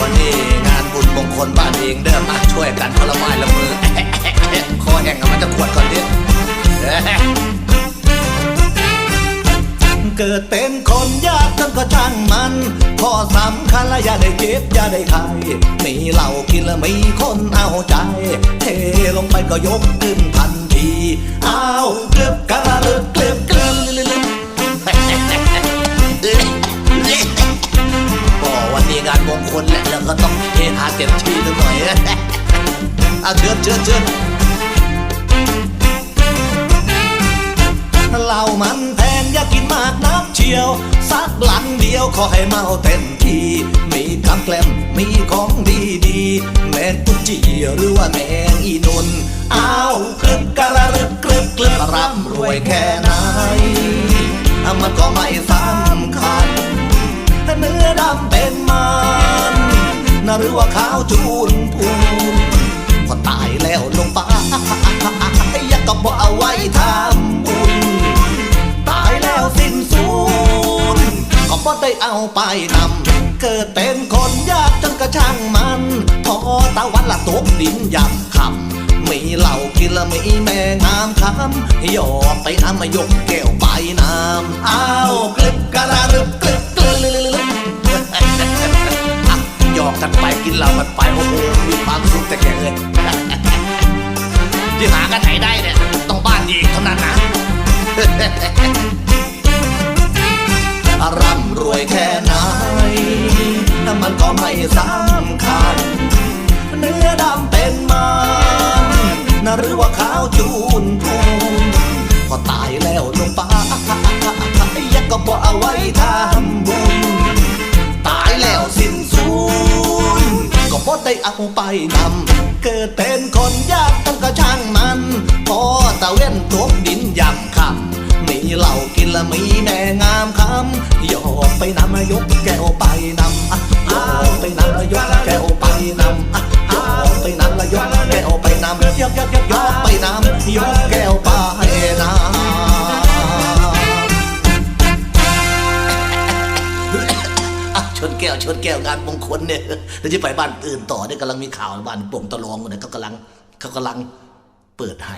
วันนี้งานบุญมงคลบ้านเองเดิมมาช่วยกันคนละไม้ละมือคอแห้งมันจะขวดก่อนดิเกิดเป็นคนยากจนก็ช่างมันข้อสำคัญและอย่าได้เจ็บอย่าได้ไข้มีเหล้ากินแล้วมีคนเอาใจ เทลงไปก็ยกขึ้นทันทีอ้าว เฮฮาเต็มที่หน่อยเอาเชิญเชิญเชิญเหล้ามันแพงอย่ากินมากนักเชียว สักหลังเดียวขอให้เมาเต็มที่มีคำแกล้มมีของดีดีแมงกุจีหรือว่าแมงอีนุนเอาวกรึบกระรึบกรึบกรึบร่ำรวยแค่ไหน หรือว่าขาวจูนพูนพอตายแล้วลงไปอยากก็บอกเอาไว้ทำบุญตายแล้วสิ้นสูญก็บ่ได้เอาไปนำเกิดเป็นคนยากจนกระช่างมันพอตะวันละตกดินยำคำมีเหล้ากินและมีแม่งามคำยอไปน้ำมายกแก้วไปน้ำอ้า กินเหล้ากันไปโอ้โหมีความสุขแต่แกเลยที่หากันไหนได้เนี่ยต้องบ้านดีเท่านั้นนะร่ำรวยแค่ไหนแต่มันก็ไม่สำคัญ เนื้อดำเป็นมันนะหรือว่าขาวจู ได้เอาไปนำเกิดเป็นคนยากต้องกระช่างมันพอตะเว้นตกดินยำคำมีเหล้ากินและมีแม่งามคำยอกไปนำยกแก้วไปนำอะยอกไปนำยกแก้วไปนำอะยอกไปนำยกแก้วไปนำยกยกยกยกไปนำยกแก้วไปนำ วชนแก้วงานมงคลเนี่ยแล้วจะไปบ้านอื่นต่อเนี่ยกำลังมีข่าวบ้านโป่งตะลองเนี่ยเขากำลังเขากำลังเปิดไห